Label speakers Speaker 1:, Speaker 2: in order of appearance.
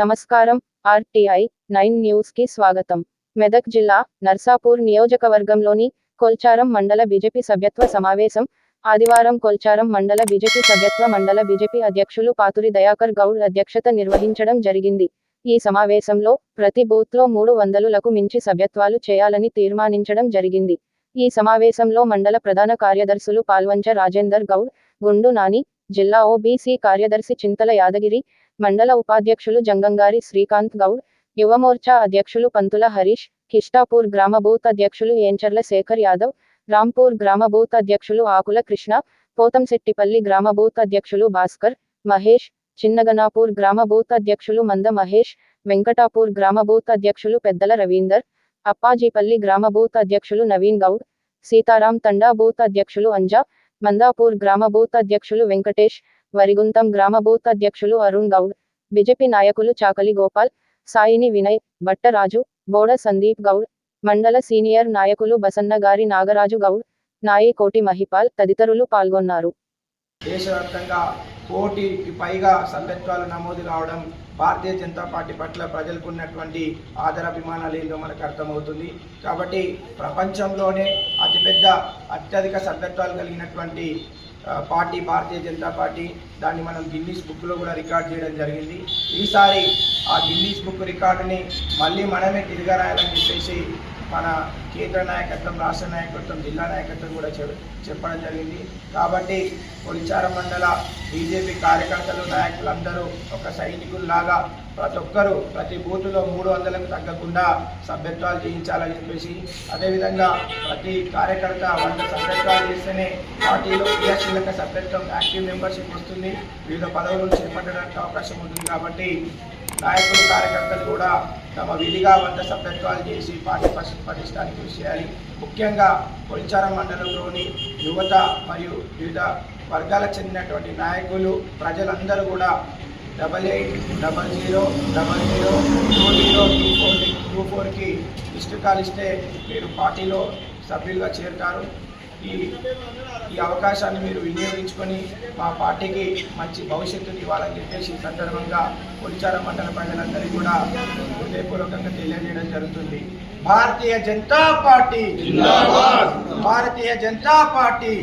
Speaker 1: నమస్కారం RTI nine న్యూస్కి స్వాగతం. మెదక్ జిల్లా నర్సాపూర్ నియోజకవర్గంలోని కొల్చారం మండల బీజేపీ సభ్యత్వ సమావేశం ఆదివారం కొల్చారం మండల బీజేపీ సభ్యత్వ మండల బీజేపీ అధ్యక్షులు పాతురి దయాకర్ గౌడ్ అధ్యక్షత నిర్వహించడం జరిగింది. ఈ సమావేశంలో ప్రతి బూత్లో మూడు వందలులకు మించి సభ్యత్వాలు చేయాలని తీర్మానించడం జరిగింది. ఈ సమావేశంలో మండల ప్రధాన కార్యదర్శులు పాల్వంచ రాజేందర్ గౌడ్ గుండు నాని జిల్లా ఓబీసీ కార్యదర్శి చింతల యాదగిరి మండల ఉపాధ్యక్షులు జంగంగారి శ్రీకాంత్ గౌడ్ యువమోర్చా అధ్యక్షులు పంతుల హరీష్ కిష్టాపూర్ గ్రామ బూత్ అధ్యక్షులు ఏంచర్ల శేఖర్ యాదవ్ రాంపూర్ గ్రామ బూత్ అధ్యక్షులు ఆకుల కృష్ణ పోతంశెట్టిపల్లి గ్రామ బూత్ అధ్యక్షులు భాస్కర్ మహేష్ చిన్నగనాపూర్ గ్రామ బూత్ అధ్యక్షులు మంద మహేష్ వెంకటాపూర్ గ్రామ బూత్ అధ్యక్షులు పెద్దల రవీందర్ అప్పాజీపల్లి గ్రామ బూత్ అధ్యక్షులు నవీన్ గౌడ్ సీతారాం తండా బూత్ అధ్యక్షులు అంజా మందాపూర్ గ్రామ బూత్ అధ్యక్షులు వెంకటేష్ వరిగుంతం గ్రామ బూత్ అధ్యక్షులు అరుణ్ గౌడ్ బీజేపీ నాయకులు చాకలి గోపాల్ సాయిని వినయ్ భట్టరాజు బోడ సందీప్ గౌడ్ మండల సీనియర్ నాయకులు బసన్నగారి నాగరాజు గౌడ్ నాయి కోటి మహిపాల్ తదితరులు పాల్గొన్నారు.
Speaker 2: దేశవ్యాప్తంగా కోటికి పైగా సభ్యత్వాలు నమోదు కావడం భారతీయ జనతా పార్టీ పట్ల ప్రజలకు ఉన్నటువంటి ఆదరాభిమానాలు ఏందో మనకు అర్థమవుతుంది. కాబట్టి ప్రపంచంలోనే అతిపెద్ద అత్యధిక సభ్యత్వాలు కలిగినటువంటి పార్టీ భారతీయ జనతా పార్టీ. దాన్ని మనం గిన్నీస్ బుక్లో కూడా రికార్డ్ చేయడం జరిగింది. ఈసారి ఆ గిన్నీస్ బుక్ రికార్డుని మళ్ళీ మనమే తిరగరాయాలని చెప్పేసి మన కేంద్ర నాయకత్వం రాష్ట్ర నాయకత్వం జిల్లా నాయకత్వం కూడా చెప్పడం జరిగింది. కాబట్టి కొలిచార మండల బీజేపీ కార్యకర్తలు నాయకులందరూ ఒక సైనికుల్లాగా ప్రతి ఒక్కరూ ప్రతి బూతులో మూడు వందలకు తగ్గకుండా సభ్యత్వాలు చేయించాలని చెప్పేసి అదేవిధంగా ప్రతి కార్యకర్త వంద సభ్యత్వాలు చేస్తేనే పార్టీలో క్రియాశీలక సభ్యత్వం యాక్టివ్ మెంబర్షిప్ వస్తుంది. వివిధ పదవులు చేపట్టడానికి అవకాశం ఉంటుంది కాబట్టి నాయకులు కార్యకర్తలు కూడా తమ విధిగా వంద సభ్యత్వాలు చేసి పార్టీ పటి- పటిష్టానికి కృషి చేయాలి. ముఖ్యంగా పొలిచారం మండలంలోని యువత మరియు వివిధ వర్గాలకు చెందినటువంటి నాయకులు ప్రజలందరూ కూడా double eight double zero double zero two zero two four two ఫోర్కి ఇష్టకాలు ఇస్తే మీరు పార్టీలో సభ్యులుగా చేరుతారు. ఈ ఈ అవకాశాన్ని మీరు వినియోగించుకొని మా పార్టీకి మంచి భవిష్యత్తుని ఇవ్వాలని చెప్పేసి ఈ సందర్భంగా కొలిచార మండల ప్రజలందరికీ కూడా హృదయపూర్వకంగా తెలియజేయడం జరుగుతుంది. భారతీయ జనతా పార్టీ. భారతీయ జనతా పార్టీ.